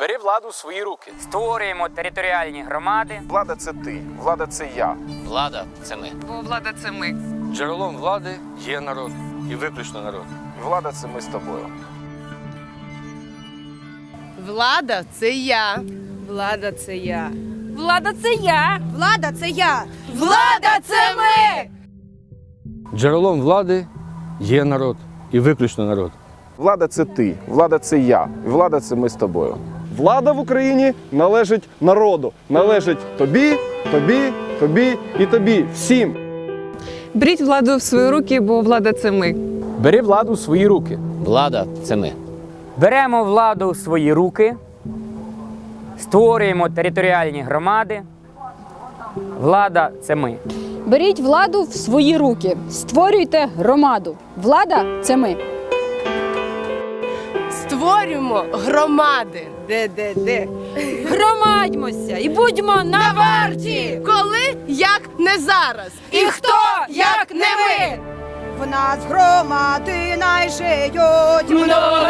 Бери владу в свої руки. Створюємо територіальні громади. Влада це ти, влада це я. Влада це ми. Бо влада це ми. Джерелом влади є народ і виключно народ. Влада це ми з тобою. Влада це я. Влада це я. Влада це я. Влада це я. Влада це ми. Джерелом влади є народ і виключно народ. Влада це ти, влада це я. Влада це ми з тобою. Влада в Україні належить народу, належить тобі, тобі, тобі і тобі. Всім. Беріть владу в свої руки, бо влада це ми. Бери владу в свої руки. Влада це ми. Беремо владу в свої руки. Створюємо територіальні громади. Влада це ми. Беріть владу в свої руки. Створюйте громаду. Влада це ми. Створюємо громади. Де, де, де? Громадьмося і будьмо на варті. Коли, як не зараз. І хто, як не ми? В нас громади найшиють Много.